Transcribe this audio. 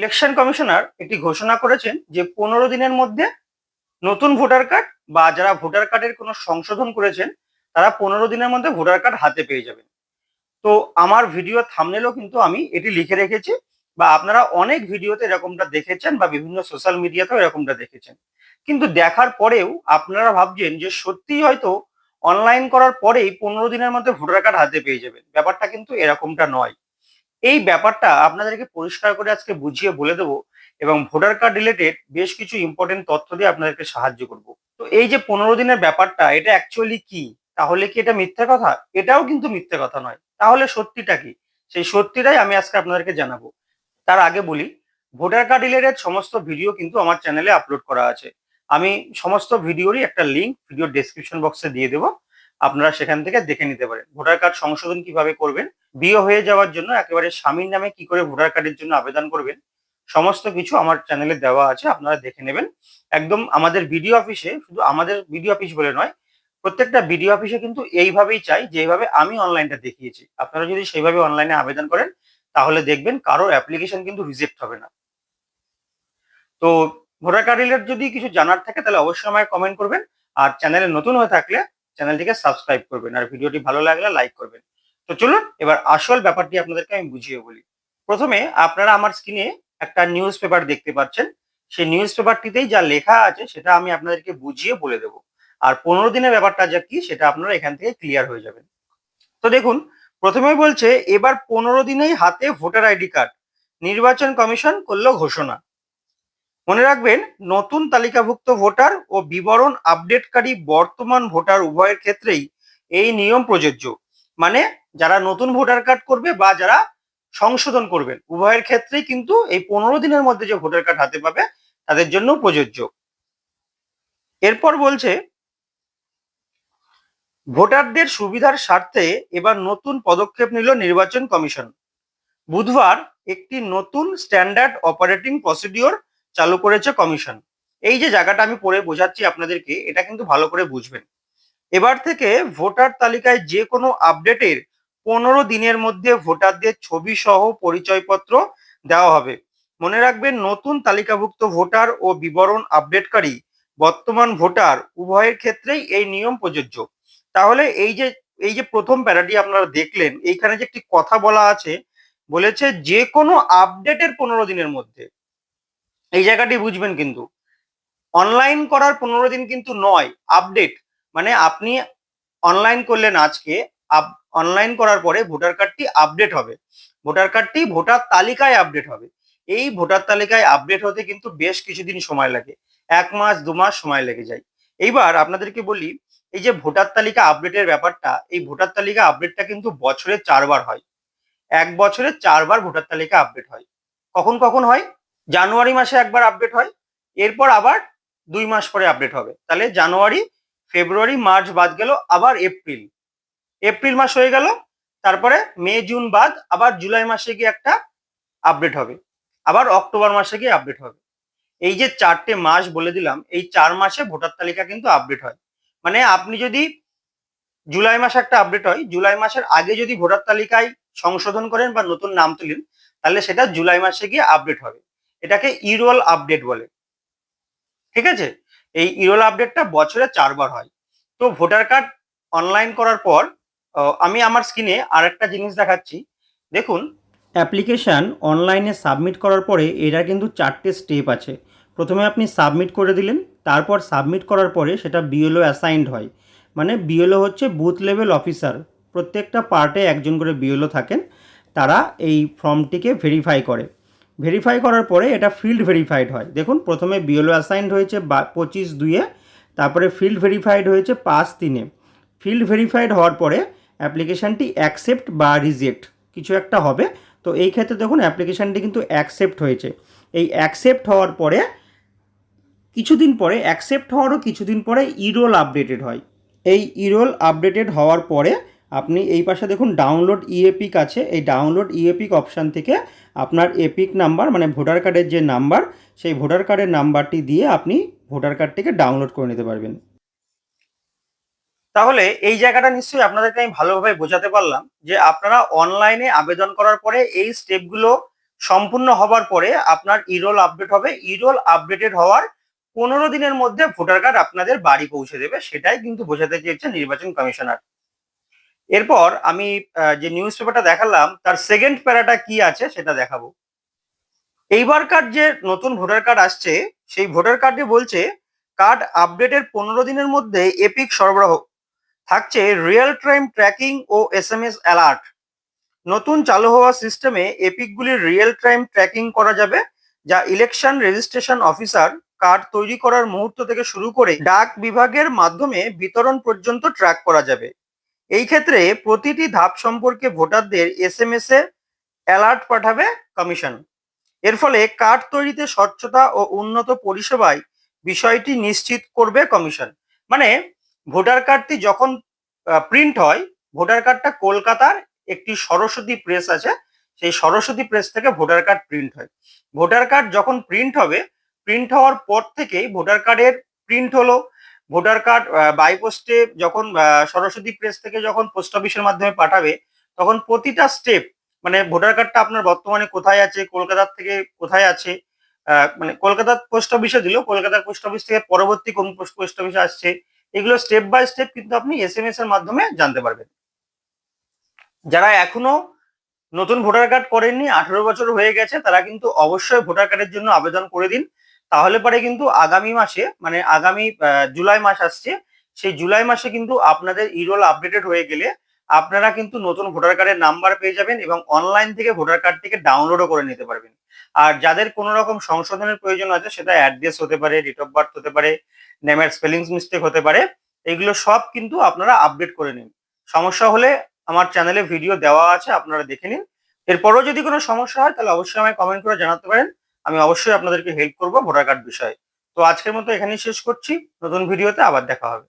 Election commissioner একটি ঘোষণা করেছেন যে পনেরো দিনের মধ্যে নতুন ভোটার কার্ড বা যারা ভোটার কার্ডের কোনো সংশোধন করেছেন, তারা পনেরো দিনের মধ্যে ভোটার কার্ড হাতে পেয়ে যাবেন। তো আমার ভিডিও থামনেলও কিন্তু আমি এটি লিখে রেখেছি বা আপনারা অনেক ভিডিওতে এরকমটা দেখেছেন বা বিভিন্ন সোশ্যাল মিডিয়াতেও এরকমটা দেখেছেন। কিন্তু দেখার পরেও আপনারা ভাবছেন যে সত্যিই হয়তো অনলাইন করার পরেই পনেরো দিনের মধ্যে ভোটার কার্ড হাতে পেয়ে যাবেন। ব্যাপারটা কিন্তু এরকমটা নয়। এই ব্যাপারটা আপনাদেরকে পরিষ্কার করে আজকে বুঝিয়ে বলে দেবো এবং ভোটার কার্ড রিলেটেড বেশ কিছু ইম্পর্টেন্ট তথ্য দিয়ে আপনাদেরকে সাহায্য করব। তো এই যে পনেরো দিনের ব্যাপারটা, এটা অ্যাকচুয়ালি কি? তাহলে কি এটা মিথ্যে কথা? এটাও কিন্তু মিথ্যে কথা নয়। তাহলে সত্যিটা কি? সেই সত্যিটাই আমি আজকে আপনাদেরকে জানাব। তার আগে বলি, ভোটার কার্ড রিলেটেড সমস্ত ভিডিও কিন্তু আমার চ্যানেলে আপলোড করা আছে। আমি সমস্ত ভিডিওরই একটা লিঙ্ক ভিডিও ডেসক্রিপশন বক্সে দিয়ে দেবো। আপনারা সেখান থেকে দেখে নিতে পারেন। ভোটার কার্ড সংশোধন কীভাবে করবেন বিয়ে হয়ে যাওয়ার জন্য একেবারে স্বামীর নামে কি করে ভোটার কার্ডের জন্য আবেদন করবেন, সমস্ত কিছু আমার চ্যানেলে দেওয়া আছে, আপনারা দেখে নেবেন। একদম আমাদের বিডিও অফিসে শুধু আমাদের বিডিও অফিস বলে নয়, প্রত্যেকটা বিডিও অফিসে কিন্তু এইভাবেই চাই, যেভাবে আমি অনলাইনটা দেখিয়েছি। আপনারা যদি সেইভাবে অনলাইনে আবেদন করেন, তাহলে দেখবেন কারোর অ্যাপ্লিকেশন কিন্তু রিজেক্ট হবে না। তো ভোটার কার্ড রিলেটেড যদি কিছু জানার থাকে, তাহলে অবশ্যই আমায় কমেন্ট করবেন। আর চ্যানেলে নতুন হয়ে থাকলে চ্যানেলটিকে সাবস্ক্রাইব করবেন। আর ভিডিওটি ভালো লাগলে লাইক করবেন। তো চলুন এবার আসল ব্যাপারটি আপনাদেরকে আমি বুঝিয়ে বলি। প্রথমে আপনারা আমার স্ক্রিনে একটা নিউজ পেপার দেখতে পাচ্ছেন। সেই নিউজ পেপারটিতেই যা লেখা আছে সেটা আমি আপনাদেরকে বুঝিয়ে বলে দেবো। আর পনেরো দিনের ব্যাপারটা যা কি সেটা আপনারা এখান থেকে ক্লিয়ার হয়ে যাবেন। তো দেখুন, প্রথমেই বলছে, এবার পনেরো দিনেই হাতে ভোটার আইডি কার্ড, নির্বাচন কমিশন করল ঘোষণা। মনে রাখবেন, নতুন তালিকাভুক্ত ভোটার ও বিবরণ আপডেটকারী বর্তমান ভোটার উভয়ের ক্ষেত্রেই এই নিয়ম প্রযোজ্য। মানে যারা নতুন ভোটার কার্ড করবে বা যারা সংশোধন করবেন, উভয়ের ক্ষেত্রেই কিন্তু এই পনেরো দিনের মধ্যে যে ভোটার কার্ড হাতে পাবে, তাদের জন্য প্রযোজ্য। এরপর বলছে, ভোটারদের সুবিধার স্বার্থে এবার নতুন পদক্ষেপ নিল নির্বাচন কমিশন। বুধবার একটি নতুন স্ট্যান্ডার্ড অপারেটিং প্রসিডিওর চালু করেছে কমিশন। এই যে জায়গাটা আমি পড়ে বোঝাচ্ছি আপনাদেরকে, এটা কিন্তু ভালো করে বুঝবেন। এবার থেকে ভোটার তালিকায় যে কোনো আপডেটের পনেরো দিনের মধ্যে ভোটারদের ছবি সহ পরিচয়পত্র দেওয়া হবে। মনে রাখবেন, নতুন তালিকাভুক্ত ভোটার ও বিবরণ আপডেটকারী বর্তমান ভোটার উভয়ের ক্ষেত্রেই এই নিয়ম প্রযোজ্য। তাহলে এই যে এই যে প্রথম প্যারাটি আপনারা দেখলেন, এইখানে যে একটি কথা বলা আছে, বলেছে যে কোনো আপডেটের পনেরো দিনের মধ্যে। এই জায়গাটি বুঝবেন কিন্তু। অনলাইন করার পনেরো দিন কিন্তু নয়, আপডেট। মানে আপনি অনলাইন করলেন আজকে অনলাইন করার পরে ভোটার কার্ডটি আপডেট হবে। ভোটার কার্ডটি ভোটার তালিকায় আপডেট হবে। এই ভোটার তালিকায় আপডেট হতে কিন্তু বেশ কিছুদিন সময় লাগে। এক মাস, দু মাস সময় লেগে যায়। এইবার আপনাদেরকে বলি, এই যে ভোটার তালিকা আপডেটের ব্যাপারটা, এই ভোটার তালিকা আপডেটটা কিন্তু বছরে চারবার হয়। এক বছরে চারবার ভোটার তালিকা আপডেট হয়। কখন কখন হয়? জানুয়ারি মাসে একবার আপডেট হয়। এরপর আবার দুই মাস পরে আপডেট হবে। তাহলে জানুয়ারি, ফেব্রুয়ারি, মার্চ বাদ গেল, আবার এপ্রিল। এপ্রিল মাস হয়ে গেল, তারপরে মে, জুন বাদ আবার জুলাই মাসে গিয়ে একটা আপডেট হবে, আবার অক্টোবর মাসে গিয়ে আপডেট হবে। এই যে চারটে মাস বলে দিলাম, এই চার মাসে ভোটার তালিকা কিন্তু আপডেট হয়। মানে আপনি যদি জুলাই মাসে একটা আপডেট হয়, জুলাই মাসের আগে যদি ভোটার তালিকায় সংশোধন করেন বা নতুন নাম তুলেন, তাহলে সেটা জুলাই মাসে গিয়ে আপডেট হবে। এটাকে ইরোল আপডেট বলে। ঠিক আছে? এই ইরোল আপডেটটা বছরে চারবার হয়। তো ভোটার কার্ড অনলাইন করার পর আমি আমার স্ক্রিনে আর একটা জিনিস দেখাচ্ছি। দেখুন অ্যাপ্লিকেশান অনলাইনে সাবমিট করার পরে এরা কিন্তু চারটে স্টেপ আছে। প্রথমে আপনি সাবমিট করে দিলেন, তারপর সাবমিট করার পরে সেটা বিএলও অ্যাসাইন্ড হয়। মানে বিএলও হচ্ছে বুথ লেভেল অফিসার প্রত্যেকটা পার্টে একজন করে বিএলও থাকেন, তারা এই ফর্মটিকে ভেরিফাই করে। ভেরিফাই করার পরে এটা ফিল্ড ভেরিফাইড হয়। দেখুন, প্রথমে বিএলও অ্যাসাইন্ড হয়েছে বা, পঁচিশ দুইয়ে, তারপরে ফিল্ড ভেরিফাইড হয়েছে পাঁচ তিনে। ফিল্ড ভেরিফাইড হওয়ার পরে অ্যাপ্লিকেশানটি অ্যাকসেপ্ট বা রিজেক্ট কিছু একটা হবে। তো এই ক্ষেত্রে দেখুন, অ্যাপ্লিকেশানটি কিন্তু অ্যাকসেপ্ট হয়েছে। এই অ্যাকসেপ্ট হওয়ার পরে কিছুদিন পরে অ্যাকসেপ্ট হওয়ারও কিছুদিন পরে ইরোল আপডেটেড হয়। এই ইরোল আপডেটেড হওয়ার পরে আপনি এই পাশে দেখুন ডাউনলোড ইএপিক আছে। এই ডাউনলোড ইএপিক অপশান থেকে আপনার এপিক নাম্বার মানে ভোটার কার্ডের যে নাম্বার সেই ভোটার কার্ডের নাম্বারটি দিয়ে আপনি ভোটার কার্ডটিকে ডাউনলোড করে নিতে পারবেন। তাহলে এই জায়গাটা নিশ্চয়ই আপনাদেরকে আমি ভালোভাবে বোঝাতে পারলাম যে আপনারা অনলাইনে আবেদন করার পরে এই স্টেপগুলো সম্পূর্ণ হবার পরে আপনার ইরোল আপডেট হবে। ইরোল আপডেটেড হওয়ার পনেরো দিনের মধ্যে ভোটার কার্ড আপনাদের বাড়ি পৌঁছে দেবে, সেটাই কিন্তু বোঝাতে চেয়েছে নির্বাচন কমিশনার। এরপর আমি যে নিউজ পেপারটা দেখালাম, তার সেকেন্ড প্যারাটা কি আছে সেটা দেখাবো। এইবারকার যে নতুন ভোটার কার্ড আসছে, সেই ভোটার কার্ডে বলছে কার্ড আপডেটের পনেরো দিনের মধ্যে এপিক সরবরাহ থাকছে রিয়েল টাইম ট্র্যাকিং ও এস এম এস অ্যালার্ট নতুন চালু হওয়া সিস্টেমে এপিকগুলির রিয়েল টাইম ট্র্যাকিং করা যাবে, যা ইলেকশন রেজিস্ট্রেশন অফিসার কার্ড তৈরি করার মুহূর্ত থেকে শুরু করে ডাক বিভাগের মাধ্যমে বিতরণ পর্যন্ত ট্র্যাক করা যাবে। এই ক্ষেত্রে প্রতিটি ধাপ সম্পর্কে ভোটারদের এস এম এস এ অ্যালার্ট পাঠাবে কমিশন এর ফলে কার্ড তৈরিতে স্বচ্ছতা ও উন্নত পরিষেবায় বিষয়টি নিশ্চিত করবে কমিশন মানে ভোটার কার্ডটি যখন প্রিন্ট হয়, ভোটার কার্ডটা কলকাতার একটি সরস্বতী প্রেস আছে, সেই সরস্বতী প্রেস থেকে ভোটার কার্ড প্রিন্ট হয়। ভোটার কার্ড যখন প্রিন্ট হবে প্রিন্ট হওয়ার পর থেকেই ভোটার কার্ডের প্রিন্ট হলো। ভোটার কার্ড বাই পোস্টে যখন সরস্বতী প্রেস থেকে যখন পোস্ট অফিসের মাধ্যমে পাঠাবে, তখন প্রতিটা স্টেপ মানে ভোটার কার্ডটা আপনার বর্তমানে কোথায় আছে, কলকাতার থেকে কোথায় আছে মানে কলকাতার পোস্ট অফিসে দিল, কলকাতার পোস্ট অফিস থেকে পরবর্তী কোন পোস্ট অফিসে আসছে এগুলো স্টেপ বাই স্টেপ কিন্তু আপনি এস এম এস এর মাধ্যমে জানতে পারবেন। যারা এখনও নতুন ভোটার কার্ড করেননি, আঠারো বছর হয়ে গেছে, তারা কিন্তু অবশ্যই ভোটার কার্ডের জন্য আবেদন করে দিন। তাহলে পরে কিন্তু আগামী মাসে মানে আগামী জুলাই মাস আসছে, সেই জুলাই মাসে কিন্তু আপনাদের ইরোল আপডেটেড হয়ে গেলে আপনারা কিন্তু নতুন ভোটার কার্ডের নাম্বার পেয়ে যাবেন এবং অনলাইন থেকে ভোটার কার্ডটিকে ডাউনলোডও করে নিতে পারবেন। আর যাদের কোনো রকম সংশোধনের প্রয়োজন আছে, সেটা অ্যাড্রেস হতে পারে ডেট অফ বার্থ হতে পারে নেমের স্পেলিংস মিস্টেক হতে পারে, এগুলো সব কিন্তু আপনারা আপডেট করে নিন। সমস্যা হলে আমার চ্যানেলে ভিডিও দেওয়া আছে, আপনারা দেখে নিন। এরপরও যদি কোনো সমস্যা হয়, তাহলে অবশ্যই আমায় কমেন্ট করে জানাতে পারেন। আমি অবশ্যই আপনাদেরকে হেল্প করব ভোটার কার্ড বিষয়ে। তো আজকের মতো এখানেই শেষ করছি। নতুন ভিডিওতে আবার দেখা হবে।